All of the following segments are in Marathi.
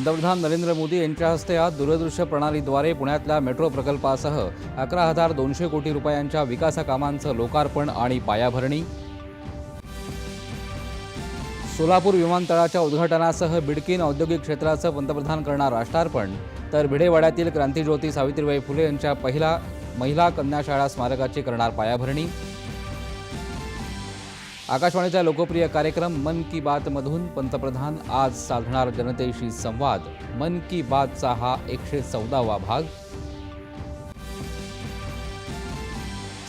पंतप्रधान नरेंद्र मोदी यांच्या हस्ते आज दूरदृश्य प्रणालीद्वारे पुण्यातल्या मेट्रो प्रकल्पासह अकरा हजार दोनशे कोटी रुपयांच्या विकास कामांचं लोकार्पण आणि पायाभरणी. सोलापूर विमानतळाच्या उद्घाटनासह बिडकीन औद्योगिक क्षेत्राचं पंतप्रधान करणार राष्ट्रार्पण. तर भिडेवाड्यातील क्रांतीज्योती सावित्रीबाई फुले यांच्या पहिला महिला कन्याशाळा स्मारकाची करणार पायाभरणी. आकाशवाणीचा लोकप्रिय कार्यक्रम मन की बातमधून पंतप्रधान आज साधणार जनतेशी संवाद. मन की बातचा हा एकशे चौदावा भाग.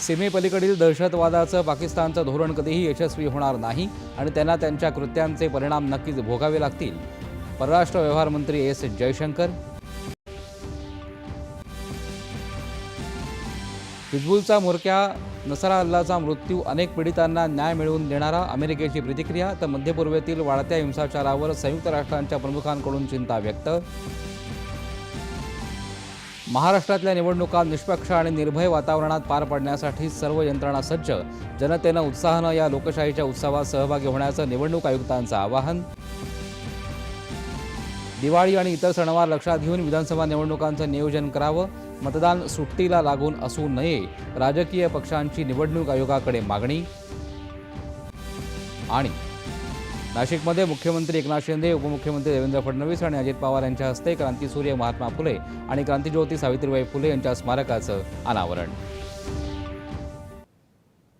सीमेपलीकडील दहशतवादाचं पाकिस्तानचं धोरण कधीही यशस्वी होणार नाही आणि त्यांना त्यांच्या कृत्यांचे परिणाम नक्कीच भोगावे लागतील. परराष्ट्र व्यवहार मंत्री एस जयशंकर हिजबुलचा म्होरक्या नसरा अल्लाचा मृत्यू अनेक पीडितांना न्याय मिळवून देणारा अमेरिकेची प्रतिक्रिया तर मध्यपूर्वेतील वाढत्या हिंसाचारावर संयुक्त राष्ट्रांच्या प्रमुखांकडून चिंता व्यक्त. महाराष्ट्रातल्या निवडणुका निष्पक्ष आणि निर्भय वातावरणात पार पाडण्यासाठी सर्व यंत्रणा सज्ज. जनतेनं उत्साहानं या लोकशाहीच्या उत्सवात सहभागी होण्याचं निवडणूक आयुक्तांचं आवाहन. दिवाळी आणि इतर सणवार लक्षात घेऊन विधानसभा निवडणुकांचं नियोजन करावं मतदान सुट्टीला लागून असू नये राजकीय पक्षांची निवडणूक आयोगाकडे मागणी. आणि नाशिकमध्ये मुख्यमंत्री एकनाथ शिंदे उपमुख्यमंत्री देवेंद्र फडणवीस आणि अजित पवार यांच्या हस्ते क्रांतीसूर्य महात्मा फुले आणि क्रांतीज्योती सावित्रीबाई फुले यांच्या स्मारकाचं अनावरण.